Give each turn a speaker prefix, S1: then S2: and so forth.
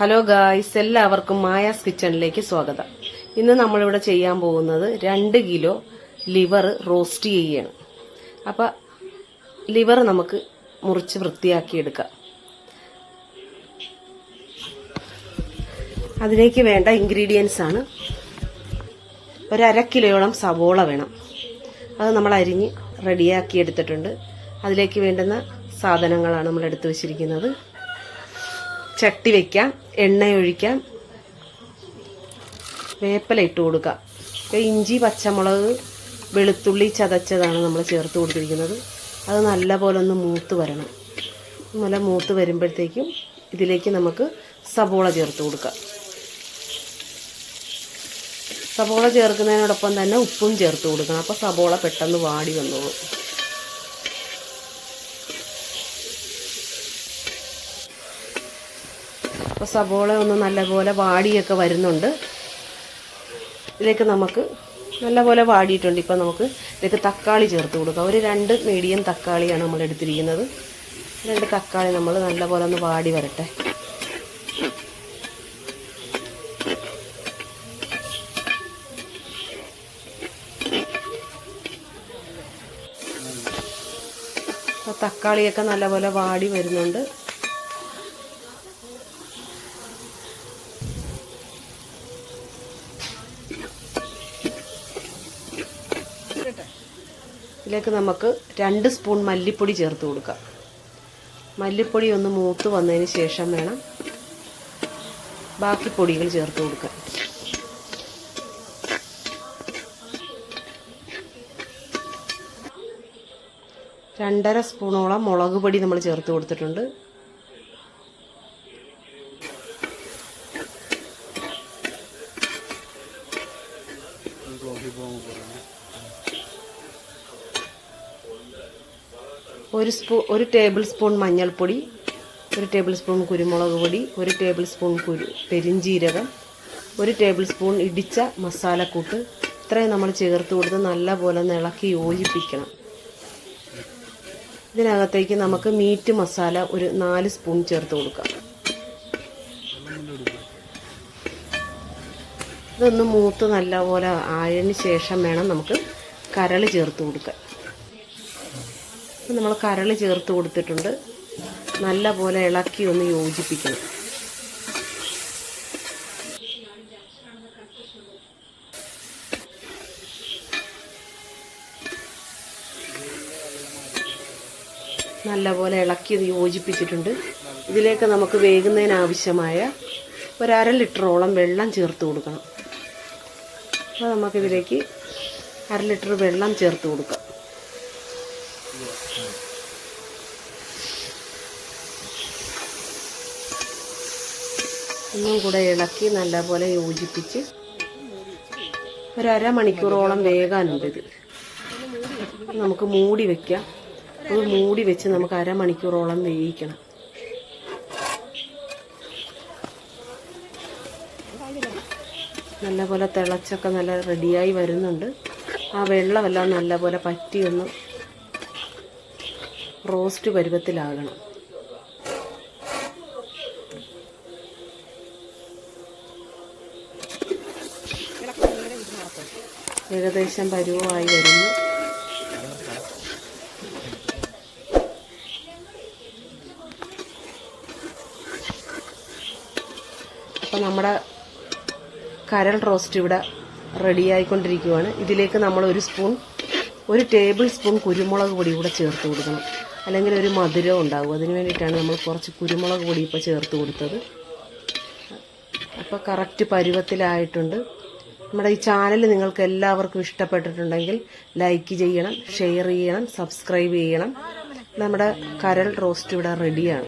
S1: Hello guys എല്ലാവർക്കും Maya's കിച്ചണിലേക്ക് സ്വാഗതം. ഇന്ന് നമ്മളിവിടെ ചെയ്യാൻ പോകുന്നത് രണ്ട് കിലോ ലിവർ റോസ്റ്റ് ചെയ്യാണ് അപ്പം ലിവർ നമുക്ക് മുറിച്ച് വൃത്തിയാക്കി എടുക്കാം. അതിലേക്ക് വേണ്ട ഇൻഗ്രീഡിയൻസ് ആണ്. ഒരു അര കിലോയോളം സവോള വേണം. അത് നമ്മൾ അരിഞ്ഞ് റെഡിയാക്കി എടുത്തിട്ടുണ്ട്. അതിലേക്ക് വേണ്ടുന്ന സാധനങ്ങളാണ് നമ്മൾ എടുത്തു വച്ചിരിക്കുന്നത്. ചട്ടി വെക്കാം എണ്ണ ഒഴിക്കാം വേപ്പില ഇട്ട് കൊടുക്കാം. ഇഞ്ചി പച്ചമുളക് വെളുത്തുള്ളി ചതച്ചതാണ് നമ്മൾ ചേർത്ത് കൊടുത്തിരിക്കുന്നത്. അത് നല്ലപോലെ ഒന്ന് മൂത്ത് വരണം. നല്ല മൂത്ത് വരുമ്പോഴത്തേക്കും ഇതിലേക്ക് നമുക്ക് സബോള ചേർത്ത് കൊടുക്കാം. സബോള ചേർക്കുന്നതിനോടൊപ്പം തന്നെ ഉപ്പും ചേർത്ത് കൊടുക്കണം. അപ്പോൾ സബോള പെട്ടെന്ന് വാടി വന്നോളും. അപ്പോൾ സബോള ഒന്ന് നല്ലപോലെ വാടിയൊക്കെ വരുന്നുണ്ട്. ഇതിലേക്ക് നമുക്ക് നല്ലപോലെ വാടിയിട്ടുണ്ട്. ഇപ്പം നമുക്ക് ഇതിലേക്ക് തക്കാളി ചേർത്ത് കൊടുക്കാം. ഒരു രണ്ട് മീഡിയം തക്കാളിയാണ് നമ്മൾ എടുത്തിരിക്കുന്നത്. രണ്ട് തക്കാളി നമ്മൾ നല്ലപോലെ ഒന്ന് വാടി വരട്ടെ. തക്കാളിയൊക്കെ നല്ലപോലെ വാടി വരുന്നുണ്ട്. ഇതിലേക്ക് നമുക്ക് രണ്ട് സ്പൂൺ മല്ലിപ്പൊടി ചേർത്ത് കൊടുക്കാം. മല്ലിപ്പൊടി ഒന്ന് മൂത്ത് വന്നതിന് ശേഷം വേണം ബാക്കി പൊടികൾ ചേർത്ത് കൊടുക്കാൻ. രണ്ടര സ്പൂണോളം മുളക് പൊടി നമ്മൾ ചേർത്ത് കൊടുത്തിട്ടുണ്ട്. ഒരു സ്പൂ ഒരു ടേബിൾ സ്പൂൺ മഞ്ഞൾപ്പൊടി ഒരു ടേബിൾ സ്പൂൺ കുരുമുളക് പൊടി ഒരു ടേബിൾ സ്പൂൺ കുരു പെരിഞ്ചീരകം ഒരു ടേബിൾ സ്പൂൺ ഇടിച്ച മസാലക്കൂട്ട്. ഇത്രയും നമ്മൾ ചേർത്ത് കൊടുത്ത് നല്ലപോലെ ഒന്ന് ഇളക്കി യോജിപ്പിക്കണം. ഇതിനകത്തേക്ക് നമുക്ക് മീറ്റ് മസാല ഒരു നാല് സ്പൂൺ ചേർത്ത് കൊടുക്കാം. ഇതൊന്ന് മൂത്ത് നല്ലപോലെ ആയതിന് ശേഷം വേണം നമുക്ക് കരൾ ചേർത്ത് കൊടുക്കാൻ. നമ്മൾ കരൾ ചേർത്ത് കൊടുത്തിട്ടുണ്ട്. നല്ല പോലെ ഇളക്കി ഒന്ന് യോജിപ്പിക്കണം. നല്ലപോലെ ഇളക്കി ഇത് യോജിപ്പിച്ചിട്ടുണ്ട്. ഇതിലേക്ക് നമുക്ക് വേകുന്നതിനാവശ്യമായ ഒരര ലിറ്ററോളം വെള്ളം ചേർത്ത് കൊടുക്കണം. അപ്പോൾ നമുക്കിതിലേക്ക് അര ലിറ്റർ വെള്ളം ചേർത്ത് കൊടുക്കാം. ഒന്നും കൂടെ ഇളക്കി നല്ലപോലെ യോജിപ്പിച്ച് ഒരു അരമണിക്കൂറോളം വേകാനുണ്ട് ഇത്. നമുക്ക് മൂടി വെക്കാം. അത് മൂടി വെച്ച് നമുക്ക് അരമണിക്കൂറോളം വേവിക്കണം. നല്ലപോലെ തിളച്ചൊക്കെ നല്ല റെഡിയായി വരുന്നുണ്ട്. ആ വെള്ളമെല്ലാം നല്ലപോലെ പറ്റിയൊന്ന് റോസ്റ്റ് പരുവത്തിലാകണം. ഏകദേശം പരുവമായി വരുന്നു. അപ്പം നമ്മുടെ കരൾ റോസ്റ്റ് ഇവിടെ റെഡി ആയിക്കൊണ്ടിരിക്കുവാണ്. ഇതിലേക്ക് നമ്മൾ ഒരു സ്പൂൺ ഒരു ടേബിൾ സ്പൂൺ കുരുമുളക് പൊടി കൂടെ ചേർത്ത് കൊടുക്കണം. അല്ലെങ്കിൽ ഒരു മധുരം ഉണ്ടാകും. അതിന് വേണ്ടിയിട്ടാണ് നമ്മൾ കുറച്ച് കുരുമുളക് പൊടി ഇപ്പോൾ ചേർത്ത് കൊടുത്തത്. അപ്പോൾ കറക്റ്റ് പരുവത്തിലായിട്ടുണ്ട്. നമ്മുടെ ഈ ചാനൽ നിങ്ങൾക്ക് എല്ലാവർക്കും ഇഷ്ടപ്പെട്ടിട്ടുണ്ടെങ്കിൽ ലൈക്ക് ചെയ്യണം ഷെയർ ചെയ്യണം സബ്സ്ക്രൈബ് ചെയ്യണം. നമ്മുടെ കരൾ റോസ്റ്റ് ഇവിടെ റെഡിയാണ്.